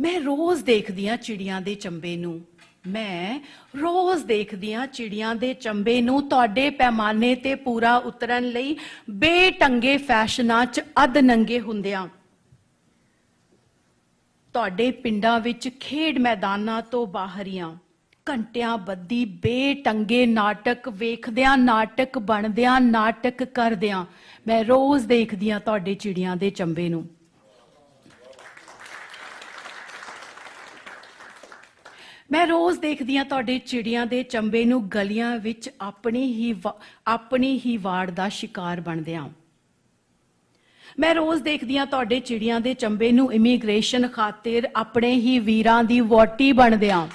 ਮੈਂ ਰੋਜ਼ ਦੇਖਦੀ ਆ ਚਿੜੀਆਂ ਦੇ ਚੰਬੇ ਨੂੰ। ਮੈਂ ਰੋਜ਼ ਦੇਖਦੀ ਆ ਚਿੜੀਆਂ ਦੇ ਚੰਬੇ ਨੂੰ ਤੁਹਾਡੇ ਪੈਮਾਨੇ ਤੇ ਪੂਰਾ ਉਤਰਨ ਲਈ ਬੇਟੰਗੇ ਫੈਸ਼ਨਾਂ 'ਚ ਅਧ ਨੰਗੇ ਹੁੰਦਿਆਂ ਤੁਹਾਡੇ ਪਿੰਡਾਂ ਵਿੱਚ ਖੇਡ ਮੈਦਾਨਾਂ ਤੋਂ ਬਾਹਰੀਆਂ ਘੰਟਿਆਂ ਬੱਧੀ ਬੇਟੰਗੇ ਨਾਟਕ ਵੇਖਦਿਆਂ, ਨਾਟਕ ਬਣਦਿਆਂ, ਨਾਟਕ ਕਰਦਿਆਂ ਮੈਂ ਰੋਜ਼ ਦੇਖਦੀ ਆ ਤੁਹਾਡੇ ਚਿੜੀਆਂ ਦੇ ਚੰਬੇ ਨੂੰ। ਮੈਂ ਰੋਜ਼ ਦੇਖਦੀ ਆ ਤੁਹਾਡੇ ਚਿੜੀਆਂ ਦੇ ਚੰਬੇ ਨੂੰ ਗਲੀਆਂ ਵਿੱਚ ਆਪਣੀ ਹੀ ਵਾ- ਆਪਣੀ ਹੀ ਵਾੜ ਦਾ ਸ਼ਿਕਾਰ ਬਣਦਿਆਂ ਮੈਂ ਰੋਜ਼ ਦੇਖਦੀ ਆ ਤੁਹਾਡੇ ਚਿੜੀਆਂ ਦੇ ਚੰਬੇ ਨੂੰ ਇਮੀਗ੍ਰੇਸ਼ਨ ਖਾਤਰ ਆਪਣੇ ਹੀ ਵੀਰਾਂ ਦੀ ਵੋਟੀ ਬਣਦਿਆਂ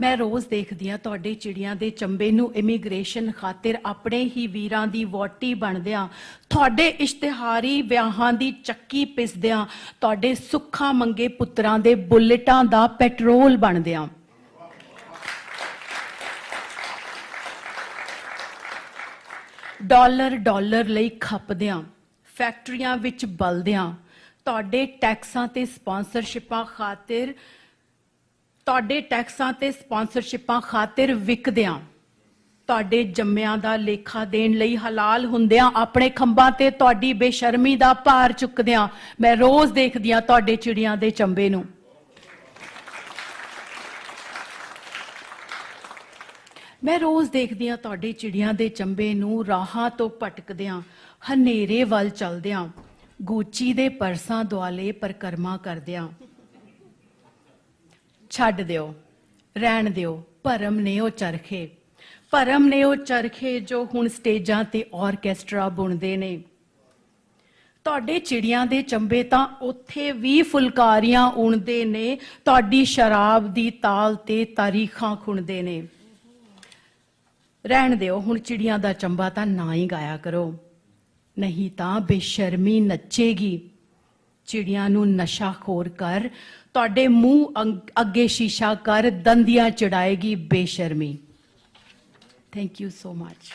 ਮੈਂ ਰੋਜ਼ ਦੇਖਦੀ ਆ ਤੁਹਾਡੇ ਚਿੜੀਆਂ ਦੇ ਚੰਬੇ ਨੂੰ ਇਮੀਗ੍ਰੇਸ਼ਨ ਖਾਤਰ ਆਪਣੇ ਹੀ ਵੀਰਾਂ ਦੀ ਵੋਟੀ ਬਣਦਿਆਂ ਤੁਹਾਡੇ ਇਸ਼ਤਿਹਾਰੀ ਵਿਆਹਾਂ ਦੀ ਚੱਕੀ ਪਿਸਦਿਆਂ ਤੁਹਾਡੇ ਸੁੱਖਾਂ ਮੰਗੇ ਪੁੱਤਰਾਂ ਦੇ ਬੁਲਟਾਂ ਦਾ ਪੈਟਰੋਲ ਬਣਦਿਆਂ ਡਾਲਰ ਡਾਲਰ ਲਈ ਖਪਦਿਆਂ ਫੈਕਟਰੀਆਂ ਵਿੱਚ ਬਲਦਿਆਂ ਤੁਹਾਡੇ ਟੈਕਸਾਂ ਤੇ ਸਪਾਂਸਰਸ਼ਿਪਾਂ ਖਾਤਰ ਤੁਹਾਡੇ ਟੈਕਸਾਂ ਤੇ ਸਪਾਂਸਰਸ਼ਿਪਾਂ ਖਾਤਰ ਵਿਕਦਿਆਂ, ਤੁਹਾਡੇ ਜੰਮਿਆਂ ਦਾ ਲੇਖਾ ਦੇਣ ਲਈ ਹਲਾਲ ਹੁੰਦਿਆਂ, ਆਪਣੇ ਖੰਭਾਂ ਤੇ ਤੁਹਾਡੀ ਬੇਸ਼ਰਮੀ ਦਾ ਭਾਰ ਚੁੱਕਦਿਆਂ, ਮੈਂ ਰੋਜ਼ ਦੇਖਦੀ ਹਾਂ ਤੁਹਾਡੇ ਚਿੜੀਆਂ ਦੇ ਚੰਬੇ ਨੂੰ। ਮੈਂ ਰੋਜ਼ ਦੇਖਦੀ ਹਾਂ ਤੁਹਾਡੇ ਚਿੜੀਆਂ ਦੇ ਚੰਬੇ ਨੂੰ ਰਾਹਾਂ ਤੋਂ ਭਟਕਦਿਆਂ, ਹਨੇਰੇ ਵੱਲ ਚਲਦਿਆਂ, ਗੂਚੀ ਦੇ ਪਰਸਾਂ ਦੁਆਲੇ ਪਰਕਰਮਾ ਕਰਦਿਆਂ। ਛੱਡ ਦਿਓ, ਰਹਿਣ ਦਿਓ, ਭਰਮ ਨੇ ਉਹ ਚਰਖੇ। ਭਰਮ ਨੇ ਉਹ ਚਰਖੇ ਜੋ ਹੁਣ ਸਟੇਜਾਂ ਤੇ ਆਰਕੈਸਟਰਾ ਬੁਣਦੇ ਨੇ। ਤੁਹਾਡੇ ਚਿੜੀਆਂ ਦੇ ਚੰਬੇ ਤਾਂ ਉੱਥੇ ਵੀ ਫੁਲਕਾਰੀਆਂ ਉਣਦੇ ਨੇ, ਤੁਹਾਡੀ ਸ਼ਰਾਬ ਦੀ ਤਾਲ ਤੇ ਤਾਰੀਖਾਂ ਖੁਣਦੇ ਨੇ। ਰਹਿਣ ਦਿਓ, ਹੁਣ ਚਿੜੀਆਂ ਦਾ ਚੰਬਾ ਤਾਂ ਨਾ ਹੀ ਗਾਇਆ ਕਰੋ। ਨਹੀਂ ਤਾਂ ਬੇਸ਼ਰਮੀ ਨੱਚੇਗੀ। ਚਿੜੀਆਂ ਨੂੰ ਨਸ਼ਾ ਖੋਰ ਕਰ, ਤੁਹਾਡੇ ਮੂੰਹ ਅੰਗ- ਅੱਗੇ ਸ਼ੀਸ਼ਾ ਕਰ, ਦੰਦੀਆਂ ਚੜਾਏਗੀ ਬੇਸ਼ਰਮੀ। Thank you so much